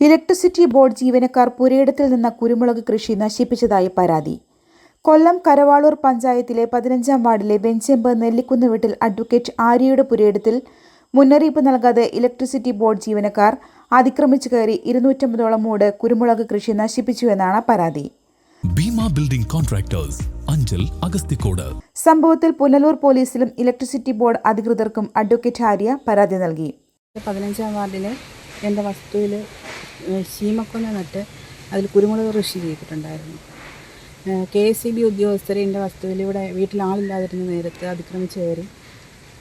Electricity board ജീവനക്കാർ പുരയിടത്തിൽ നിന്ന കുരുമുളക് കൃഷി നശിപ്പിച്ചതായി പരാതി. കൊല്ലം കരവാളൂർ പഞ്ചായത്തിലെ പതിനഞ്ചാം വാർഡിലെ വെഞ്ചെമ്പ് നെല്ലിക്കുന്ന് വീട്ടിൽ അഡ്വക്കേറ്റ് ആര്യയുടെ പുരയിടത്തിൽ മുന്നറിയിപ്പ് നൽകാതെ ഇലക്ട്രിസിറ്റി ബോർഡ് ജീവനക്കാർ അതിക്രമിച്ചു കയറി ഇരുന്നൂറ്റമ്പതോളം മൂട് കുരുമുളക് കൃഷി നശിപ്പിച്ചു എന്നാണ് പരാതി. Bhima building contractors Anchal Agasthikode. സംഭവത്തിൽ പുനലൂർ പോലീസിലും ഇലക്ട്രിസിറ്റി ബോർഡ് അധികൃതർക്കും അഡ്വക്കേറ്റ് ആര്യ പരാതി നൽകി. പതിനഞ്ചാം വാർഡിലെ എന്റെ വസ്തുവിൽ ശീമക്കൊന്ന നട്ട് അതിൽ കുരുമുളക് കൃഷി ചെയ്തിട്ടുണ്ടായിരുന്നു. കെ എസ് സി ബി ഉദ്യോഗസ്ഥർ എന്റെ വസ്തുവിൽ ഇവിടെ വീട്ടിൽ നേരത്ത് അതിക്രമിച്ച് കയറി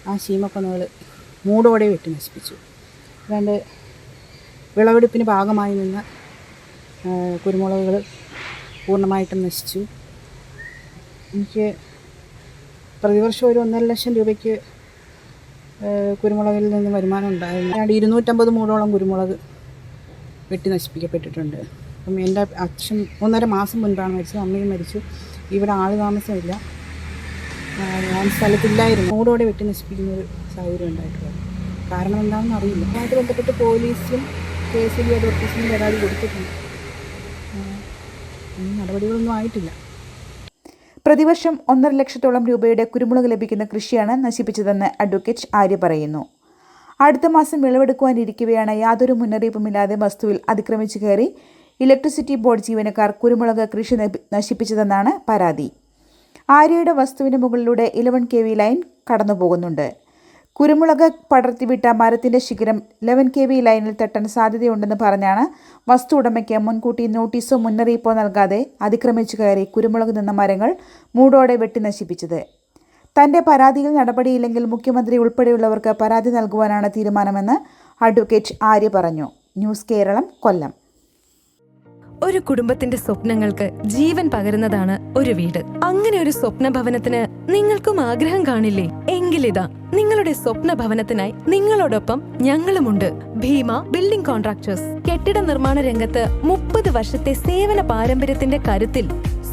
ആ ശീമക്കൊന്നകൾ മൂടോടെ വെട്ടി നശിപ്പിച്ചു. രണ്ട് വിളവെടുപ്പിന് ഭാഗമായി നിന്ന് കുരുമുളകുകൾ പൂർണമായിട്ടും നശിച്ചു. എനിക്ക് പ്രതിവർഷം ഒരു ഒന്നര ലക്ഷം രൂപയ്ക്ക് കുരുമുളകിൽ നിന്ന് വരുമാനം ഉണ്ടായിരുന്നു. ഇരുന്നൂറ്റമ്പത് മൂടോളം കുരുമുളക് വെട്ടി നശിപ്പിക്കപ്പെട്ടിട്ടുണ്ട്. അപ്പം എന്റെ അച്ഛൻ ഒന്നര മാസം മുൻപാണ് മരിച്ചത്. അമ്മയും മരിച്ചു. ഇവിടെ ആൾ താമസമില്ല. ഞാൻ സ്ഥലത്തില്ലായിരുന്നു. മൂടോടെ വെട്ടി നശിപ്പിക്കുന്ന ഒരു സാഹചര്യം ഉണ്ടായിട്ടുള്ളത്. കാരണം എന്താണെന്ന് അറിയില്ല. അതുമായിട്ട് ബന്ധപ്പെട്ട് പോലീസും കെ എസ് ബി അതോറിറ്റീസിനും പരാതി കൊടുത്തിട്ടുണ്ട്. നടപടികളൊന്നും ആയിട്ടില്ല. പ്രതിവർഷം ഒന്നര ലക്ഷത്തോളം രൂപയുടെ കുരുമുളക് ലഭിക്കുന്ന കൃഷിയാണ് നശിപ്പിച്ചതെന്ന് അഡ്വക്കേറ്റ് ആര്യ പറയുന്നു. അടുത്ത മാസം വിളവെടുക്കുവാനിരിക്കവെയാണ് യാതൊരു മുന്നറിയിപ്പുമില്ലാതെ വസ്തുവിൽ അതിക്രമിച്ചു കയറി ഇലക്ട്രിസിറ്റി ബോർഡ് ജീവനക്കാർ കുരുമുളക് കൃഷി നശിപ്പിച്ചതെന്നാണ് പരാതി. ആര്യയുടെ വസ്തുവിന് മുകളിലൂടെ ഇലവൻ കെ വി ലൈൻ കടന്നുപോകുന്നുണ്ട്. കുരുമുളക് പടർത്തിവിട്ട മരത്തിന്റെ ശിഖരം ലെവൻ കെ വി ലൈനിൽ തട്ടാൻ സാധ്യതയുണ്ടെന്ന് പറഞ്ഞാണ് വസ്തു ഉടമയ്ക്ക് മുൻകൂട്ടി നോട്ടീസോ മുന്നറിയിപ്പോ നൽകാതെ അതിക്രമിച്ചു കയറി കുരുമുളക് നിന്ന മരങ്ങൾ മൂടോടെ വെട്ടി നശിപ്പിച്ചത്. തന്റെ പരാതിയിൽ നടപടിയില്ലെങ്കിൽ മുഖ്യമന്ത്രി ഉൾപ്പെടെയുള്ളവർക്ക് പരാതി നൽകുവാനാണ് തീരുമാനമെന്ന് അഡ്വക്കേറ്റ് ആര്യ പറഞ്ഞു. ന്യൂസ് കേരളം കൊല്ലം. ഒരു കുടുംബത്തിന്റെ സ്വപ്നങ്ങൾക്ക് ജീവൻ പകരുന്നതാണ് ഒരു വീട്. അങ്ങനെ ഒരു സ്വപ്ന ഭവനത്തിന് നിങ്ങൾക്കും ആഗ്രഹം കാണില്ലേ? എങ്കിലിതാ നിങ്ങളുടെ സ്വപ്ന ഭവനത്തിനായി നിങ്ങളോടൊപ്പം ഞങ്ങളുമുണ്ട്. Bhima building contractors. കെട്ടിട നിർമ്മാണ രംഗത്ത് മുപ്പത് വർഷത്തെ സേവന പാരമ്പര്യത്തിന്റെ കരുത്തിൽ